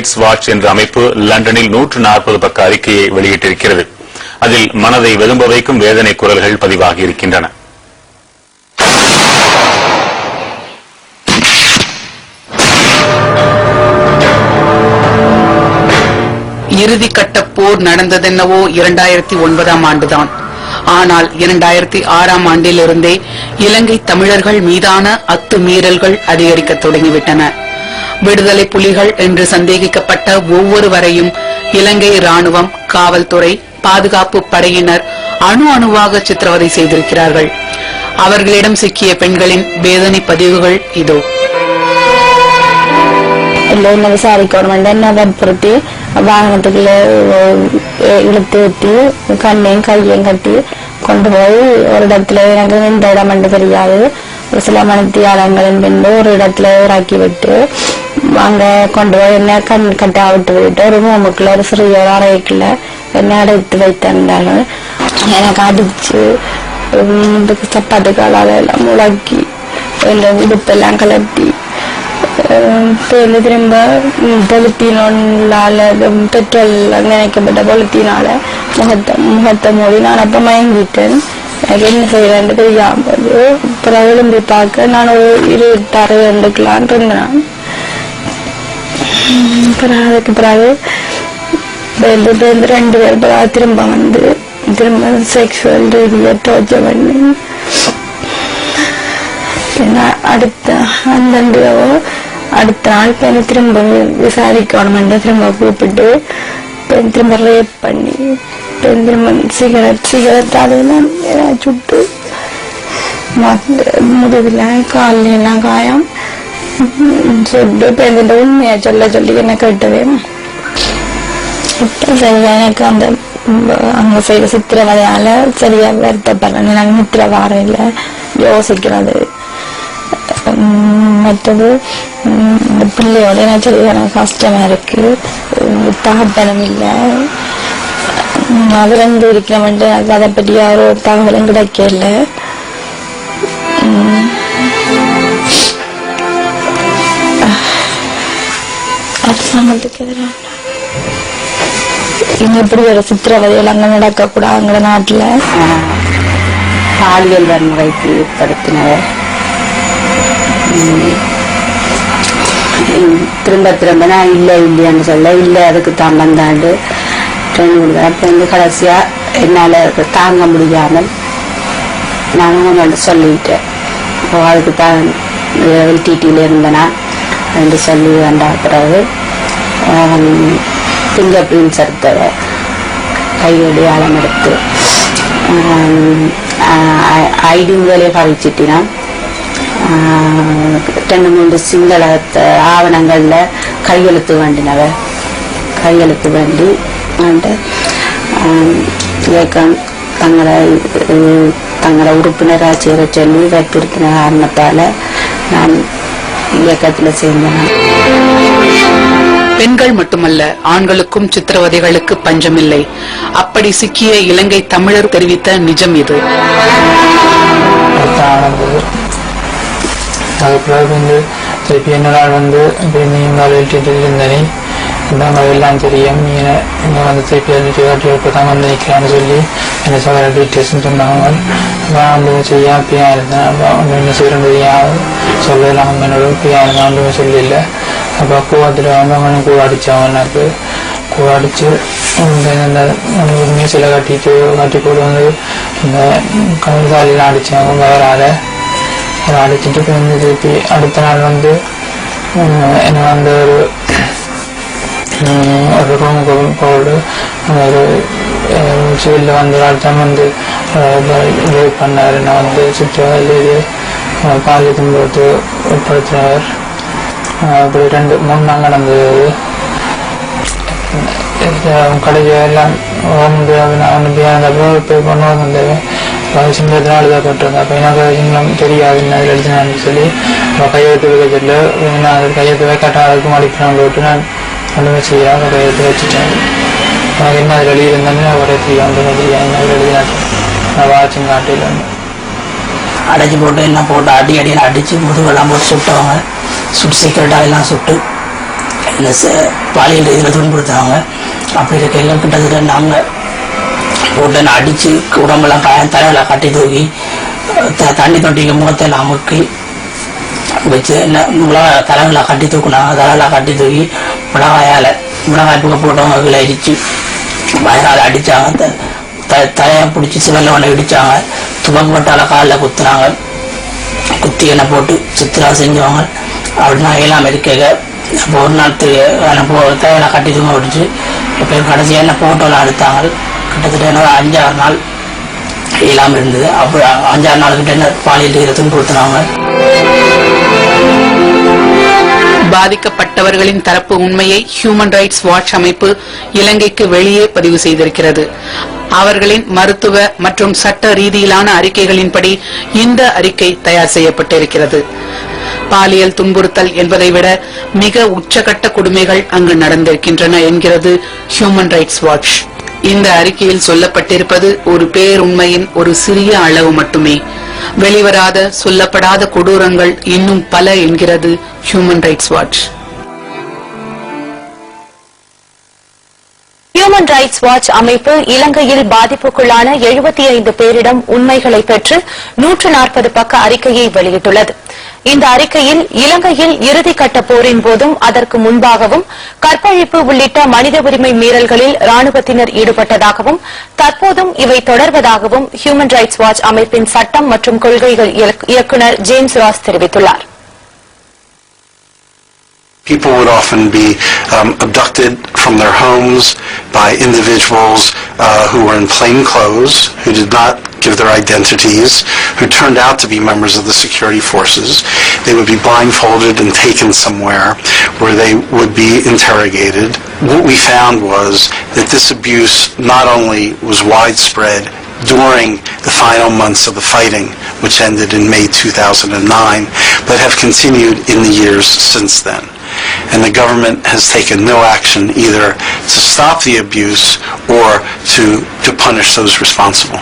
Rights watch என்ற அமைப்பு லண்டனில் நூற்று நாற்பது பக்க அறிக்கையை வெளியிட்டிருக்கிறது. அதில் மனதை வெதும்ப வைக்கும் வேதனை குரல்கள் பதிவாகி இருக்கின்றன இறுதிக்கட்ட போர் நடந்ததென்னவோ இரண்டாயிரத்தி ஒன்பதாம் ஆண்டுதான். ஆனால் இரண்டாயிரத்தி ஆறாம் ஆண்டிலிருந்தே இலங்கை தமிழர்கள் மீதான அத்துமீறல்கள் அதிகரிக்க தொடங்கிவிட்டன. விடுதலை புலிகள் என்று சந்தேகிக்கப்பட்ட ஒவ்வொருவரையும் இலங்கை ராணுவம் காவல்துறை பாதுகாப்பு படையினர் அணு அணுவாக சித்திரவதை செய்திருக்கிறார்கள். அவர்களிடம் சிக்கிய பெண்களின் வேதனை பதிவுகள் இதோ. இல்லை என்ன விசாரிக்கணும் என்ன வற்புறுத்தி வாகனத்துக்குள்ள அஹ், இழுத்து ஊற்றி கண்ணையும் கையையும் கட்டி கொண்டு போய் ஒரு இடத்துல எனக்கு இந்த இடம் என்று தெரியாது ஒரு சில மணித்தியாலங்களின் பின்பு ஒரு இடத்துல இறக்கி விட்டு அங்க கொண்டு போய் என்ன கண் கட்டா விட்டு விட்டு ஒரு ரூமுக்குள்ள ஒரு சிறிய ஒரு அறைக்குள்ள என்ன அடைத்து வைத்திருந்தார்கள் எனக்கு அடிச்சு உம், இதுக்கு சப்பாத்து காலால எல்லாம் முழக்கி இந்த உடுப்பெல்லாம் கலட்டி திரும்ப திரும்ப பொலித்தீனால பெட்ரோல் நினைக்கப்பட்ட பொலித்தீனால முகத்தை முகத்தை மூடி நான் அப்ப மயங்கிட்டேன் எனக்கு என்ன செய்யறேன் தெரியாம போது அப்புறம் எழும்பி பார்க்க நான் ஒரு இருபத்தாறு ரெண்டுக்கலான் இருந்தேன் அப்புறம் அதுக்கு பிறகு ரெண்டு பேர் பிறகு திரும்ப வந்து திரும்ப செக்ஷுவல் ரீதியை டோர்ச்சர் பண்ணி அடுத்த அந்த அடுத்த நாள் பெண் திரும்ப விசாரிக்கணும். திரும்ப கூப்பிட்டு பெண் திரும்ப ரேப் பண்ணி பெண் திரும்ப சிகரெட் சிகரெட் அதெல்லாம் சுட்டு மத்த- முதுகுல காயம். உம் சுட்டு பெண் உண்மையா சொல்ல சொல்லி என்ன கேட்டதே. இப்போ சரியா எனக்கு அந்த அங்க செய்த சித்திரவதையால சரியா வருத்தப்படுறேன் நாங்க நித்திர வாரம் இல்லை. யோசிக்கிறது. மற்றது இந்த பிள்ளையோட எனக்கு சரியான கஷ்டமா இருக்கு. தகப்பனம் இல்லை. உம், வந்து இருக்கிறவன்ட்டு எனக்கு அதை பற்றி ஒரு தகவலும் கிடைக்கல. அரசாங்கத்துக்கு எதிரான இங்க இப்படி ஒரு சித்திரவதைகள் அங்க நடக்க கூடாது நாட்டில். நாட்டுல பாலியல் வன்முறைக்கு உட்படுத்தினவர் திரும்ப திரும்ப நான் இல்லை இல்லையான்னு சொல்ல இல்லை அதுக்கு தான் வந்தாண்டு ட்ரெயின் கொடுத்தேன் அப்போ வந்து கடைசியாக என்னால் தாங்க முடியாமல் நான் உங்கள்ட்ட சொல்லிட்டேன் இப்போ அதுக்கு தான் எல்டிடியில் இருந்தேனா என்று சொல்லி வந்தா பிறகு ஃபிங்கர் பிரிண்ட்ஸ் எடுத்தவ கையடையாளம் எடுத்து ஐடி முதலே பறிச்சிட்டினா ரெண்டு மூன்று சிங்கள ஆவணங்கள்ல கையெழுத்து வேண்டினவ கையெழுத்து வேண்டி இயக்கம் தங்களை தங்களை உறுப்பினராக சேர சொல்லி வற்புறுத்தின காரணத்தால நான் இயக்கத்தில் சேர்ந்தேன் பெண்கள் மட்டுமல்ல ஆண்களுக்கும் சித்திரவதைகளுக்கு பஞ்சமில்லை. அப்படி சிக்கிய இலங்கை தமிழர் தெரிவித்த நிஜம் இது. அடுத்த நடந்தது அது பிறகு வந்து திருப்பி என்ன நாள் வந்து இப்படி நீங்கள் எழுதிட்டு இருந்தனே இந்த மாதிரி எல்லாம் தெரியும் நீ இங்கே வந்து திருப்பி எழுதிட்டு காட்டி இப்போ தான் வந்து நிற்கிறான்னு சொல்லி என்ன சகல டீட்டெயில்ஸ் சொன்னாங்க நான் வந்து செய்ய பியா இருந்தேன் அப்போ ஒன்று என்ன செய்யணும் தெரியாது சொல்லலாம் என்னோட பியா இருந்தேன் ஒன்றுமே சொல்லல அப்போ கூவத்தில் வந்து அவனும் கூட அடித்தவன் எனக்கு கூட அடித்து இந்த மியூசியில் கட்டிட்டு கட்டி அதை அடிச்சுட்டு போய் திருப்பி அடுத்த நாள் வந்து உம், என்னை வந்து ஒரு ஒரு ரூமுக்கு போட்டு ஒரு சிவிலில் வந்து அடுத்த வந்து இது பண்ணார் நான் வந்து சுற்றி இது பாலி போட்டு உட்படுத்தினார் அப்படி ரெண்டு மூணு நாள் நடந்தது கடைசி எல்லாம் வந்து நான் பியானப்போ போய் பண்ணுவோம் வந்தேன் அது சிங்களத்தினால் எழுதப்பட்டிருந்தேன் அப்போ எனக்கு சிங்களம் தெரியாது என்ன அதில் எழுதினான்னு சொல்லி. கையெழுத்து வைக்க சொல்ல நான் அது கையெழுத்து வைக்காட்டா அதுக்கு அடிக்கிறாங்க விட்டு நான் ஒன்றுமே செய்யலாம் கையெழுத்து வச்சுட்டேன். எனக்கு என்ன அதில் எழுதியிருந்தேன்னு நான் ஒரே தெரியும் ஒன்றுமே தெரியாது என்ன அதில் நான் வாட்சும் காட்டில் அடைச்சி போட்டு எல்லாம் போட்டு அடி அடியில் அடித்து முதுகெல்லாம் போட்டு சுட்டவங்க. சுட்டு சீக்கிரட்டாக எல்லாம் சுட்டு. என்ன பாலியல் இதில் துன்புறுத்துவாங்க. அப்படி இருக்கையில கிட்டத்தட்ட நாங்கள் உடனே அடித்து உடம்பெல்லாம் காயம் தலையில கட்டி தூக்கி த- தண்ணி தொட்டிக்கு முகத்தையெல்லாம் அமுக்கி வச்சு என்ன மிளகாய் தலையில கட்டி தூக்குனாங்க தலையில கட்டி தூக்கி மிளகாயால் மிளகாய் புகை போட்டவங்க கீழே இடிச்சு வயரால் அடித்தாங்க த- த- தலையை பிடிச்சி சிவல்ல ஒன்று இடித்தாங்க துவங்க பட்டால காலில் குத்துனாங்க. குத்தி எண்ணெய் போட்டு சித்திரா செஞ்சவங்க. அப்படின்னா எல்லாம் இருக்க. அப்போ ஒரு நாள் தேவையான கட்டி தூங்க விட்டுச்சு இப்போ கடைசியாக என்ன போட்டோலாம் எடுத்தாங்க. கிட்டத்தட்ட அஞ்சாறு நாள் இல்லாமல் இருந்தது. அப்போ அஞ்சாறு நாள் கிட்ட என்ன பாலியல் இதை துன்புறுத்தினாங்க பாதிக்கப்பட்டவர்களின் தரப்பு உண்மையை ஹியூமன் ரைட்ஸ் வாட்ச் அமைப்பு இலங்கைக்கு வெளியே பதிவு செய்திருக்கிறது. அவர்களின் மருத்துவ மற்றும் சட்ட ரீதியிலான அறிக்கைகளின்படி இந்த அறிக்கை தயார் செய்யப்பட்டிருக்கிறது. பாலியல் துன்புறுத்தல் என்பதை விட மிக உச்சகட்ட கொடுமைகள் அங்கு நடந்திருக்கின்றன என்கிறது ஹியூமன் ரைட்ஸ் வாட்ச் இந்த அறிக்கையில் சொல்லப்பட்டிருப்பது ஒரு பேருண்மையின் ஒரு சிறிய அளவு மட்டுமே. வெளிவராத சொல்லப்படாத கொடூரங்கள் இன்னும் பல என்கிறது Human Rights Watch Human Rights Watch அமைப்பு இலங்கையில் பாதிப்புக்குள்ளான 75 பேரிடம் உண்மைகளை பெற்று நூற்று நாற்பது பக்க அறிக்கையை வெளியிட்டுள்ளது. இந்த அறிக்கையில் இலங்கையில் இறுதிக்கட்ட போரின் போதும் அதற்கு முன்பாகவும் கற்பழிப்பு உள்ளிட்ட மனித உரிமை மீறல்களில் ராணுவத்தினர் ஈடுபட்டதாகவும் தற்போதும் இவை தொடர்வதாகவும் ஹியூமன் ரைட்ஸ் வாட்ச் அமைப்பின் சட்டம் மற்றும் கொள்கைகள் இயக்குநர் ஜேம்ஸ் ராஸ் தெரிவித்துள்ளார். People would often be um, abducted from their homes by individuals uh, who were in plain clothes, who did not give their identities, who turned out to be members of the security forces. They would be blindfolded and taken somewhere where they would be interrogated. What we found was that this abuse not only was widespread during the final months of the fighting, which ended in May 2009, but have continued in the years since then. And the government has taken no action either to stop the abuse or to, to punish those responsible.